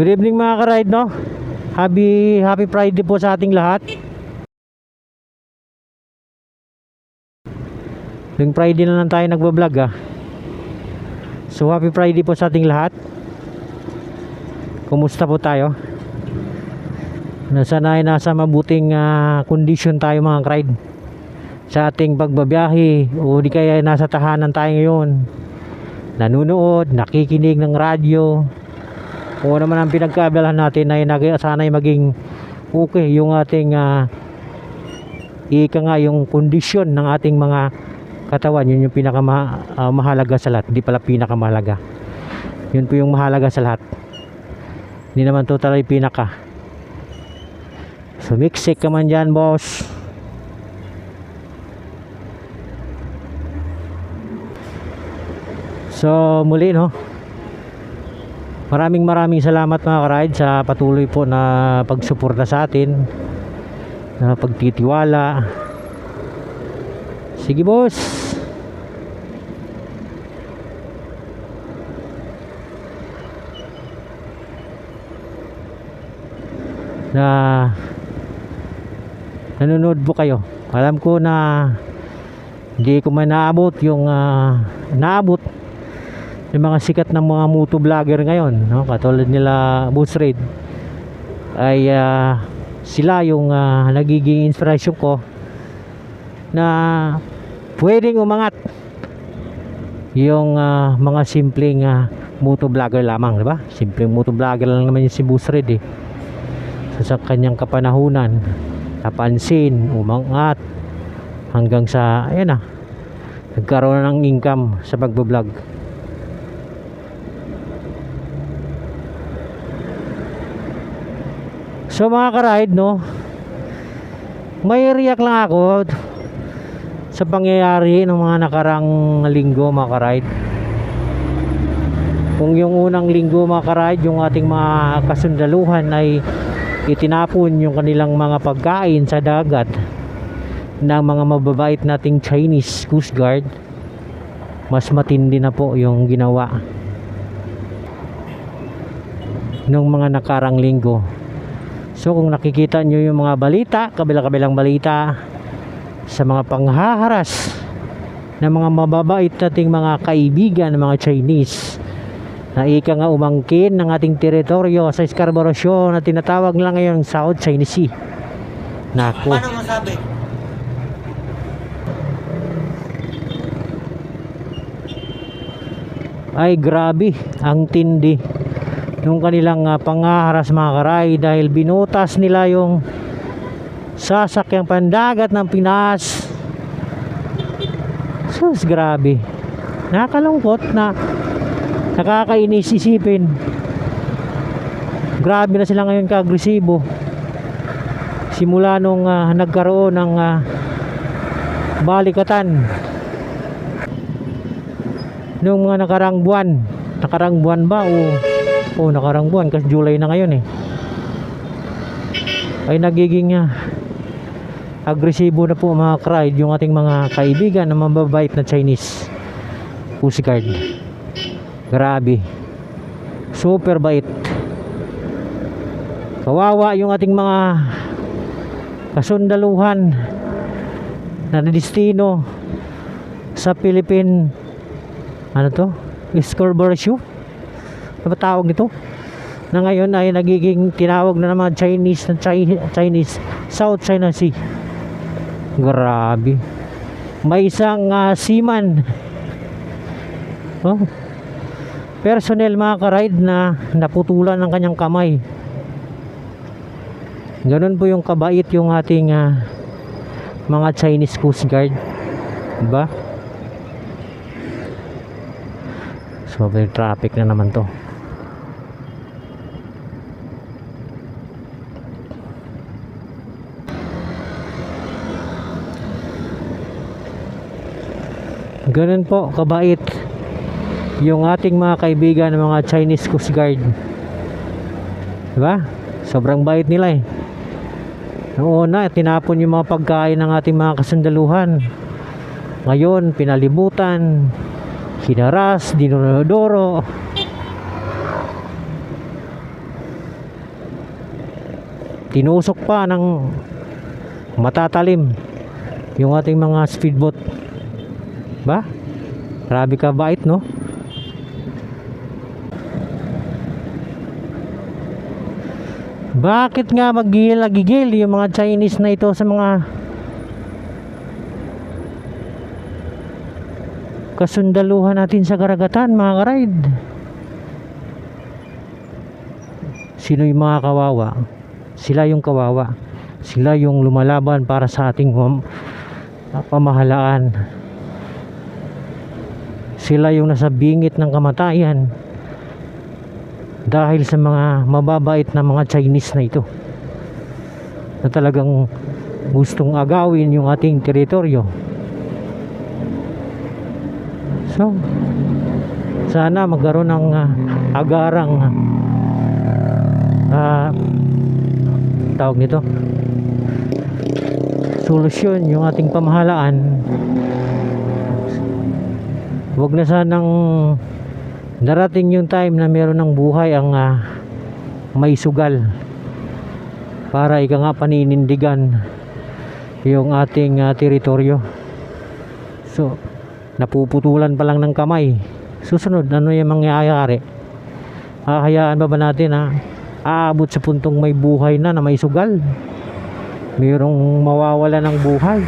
Good evening mga ka-ride no. Happy Happy Friday po sa ating lahat. Tuwing Friday na lang tayo nagbablog ah. So happy Friday po sa ating lahat. Kumusta po tayo? Nasa na nasa mabuting ah, kondisyon tayo mga ka-ride sa ating pagbabiyahe o di kaya nasa tahanan tayo ngayon nanunood, nakikinig ng radyo o naman ang pinagkaabalahan natin ay nag sana ay maging okay yung ating ah, ika nga yung kondisyon ng ating mga katawan. Yun yung pinakamahalaga sa lahat. Hindi pala pinakamahalaga. Yun po yung mahalaga sa lahat. Hindi naman totally pinaka. Sumiksik ka man dyan boss. So muli no Maraming maraming salamat mga ka-ride sa patuloy po na pagsuporta sa atin na pagtitiwala. Sige boss. Na nanonood po kayo. Alam ko na hindi ko man naabot yung ah, naabot yung mga sikat ng mga moto vlogger ngayon no? katulad nila Boss Raid ay ah, sila yung ah, nagiging inspiration ko na pwedeng umangat yung ah, mga simpleng ah, moto vlogger lamang di ba? Simpleng moto vlogger lang naman yung si Boss Raid eh. Sa, sa kanyang kapanahunan napansin umangat hanggang sa ayan na nagkaroon na ng income sa pagbablog So mga ka-ride no? May react lang ako Sa pangyayari ng mga nakarang linggo mga ka-ride. Kung yung unang linggo mga ka-ride Yung ating mga kasundaluhan ay Itinapon yung kanilang mga pagkain sa dagat Ng mga mababait nating Chinese Coast Guard Mas matindi na po yung ginawa Nung mga nakarang linggo So kung nakikita nyo yung mga balita, kabila-kabilang balita sa mga panghaharas ng mga mababait nating mga kaibigan ng mga Chinese na ika nga umangkin ng ating teritoryo sa Scarborough Shoal na tinatawag lang ngayon South China Sea. Nako. Paano masabi? Ay grabe, ang tindi nung kanilang uh, pangaharas mga karay dahil binutas nila yung sasakyang pandagat ng Pinas. Sus, grabe. Nakakalungkot na nakakainis isipin. Grabe na sila ngayon ka-agresibo. Simula nung ah, nagkaroon ng ah, balikatan nung mga nakarang buwan. Nakarang buwan ba o Oh, nakarang buwan kasi July na ngayon eh. Ay nagiging uh, agresibo na po mga crowd yung ating mga kaibigan na mababait na Chinese Coast Guard. Grabe. Super bait. Kawawa yung ating mga kasundaluhan na destino sa Philippine ano to? Scarborough Shoe ano ba tawag nito? Na ngayon ay nagiging tinawag na ng mga Chinese Chi- Chinese South China Sea. Grabe. May isang ah, seaman. Oh. Personnel mga ka-ride na naputulan ng kanyang kamay. Ganun po yung kabait yung ating ah, mga Chinese Coast Guard. Diba? So, traffic na naman to. Ganun po, kabait yung ating mga kaibigan ng mga Chinese Coast Guard. Diba? Sobrang bait nila eh. Noong una, tinapon yung mga pagkain ng ating mga kasundaluhan. Ngayon, pinalibutan, hinaras, dinonodoro. tinusok pa ng matatalim yung ating mga speedboat ba? Grabe ka bait no? Bakit nga magigil-gigil yung mga Chinese na ito sa mga kasundaluhan natin sa karagatan mga karide? Sino yung mga kawawa? Sila yung kawawa. Sila yung lumalaban para sa ating pam- pamahalaan sila yung nasa bingit ng kamatayan dahil sa mga mababait na mga Chinese na ito na talagang gustong agawin yung ating teritoryo. So sana magkaroon ng ah, agarang ah, tawag nito solusyon yung ating pamahalaan wag na sanang darating yung time na meron ng buhay ang ah, may sugal para ika nga paninindigan yung ating ah, teritoryo. So napuputulan pa lang ng kamay. Susunod ano yung mangyayari? Hahayaan ba ba natin ha aabot sa puntong may buhay na na may sugal? Mayroong mawawala ng buhay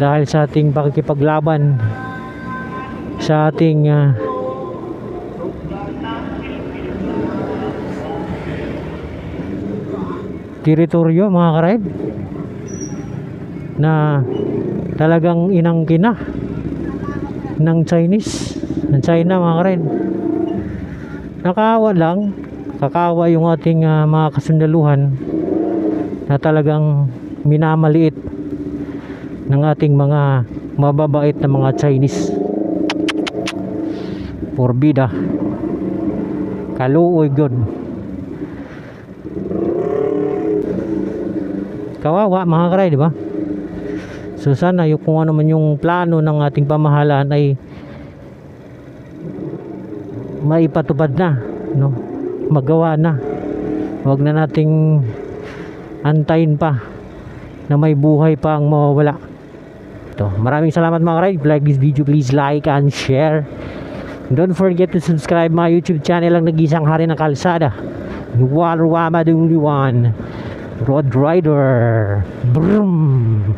dahil sa ating pakikipaglaban sa ating ah, teritoryo mga karaib na talagang inangkin na ng Chinese ng China mga karaib nakaawa lang kakawa yung ating ah, mga kasundaluhan na talagang minamaliit ng ating mga mababait na mga Chinese Porbida Kaluoy God kawawa mga karay di ba? So sana yung kung ano man yung plano ng ating pamahalaan ay maipatupad na no? Magawa na. Wag na nating antayin pa na may buhay pa ang mawawala. To maraming salamat mga karay. Like this video please like and share don't forget to subscribe my youtube channel ang nag-isang hari ng kalsada. Water Wama the only one Road Rider. Brum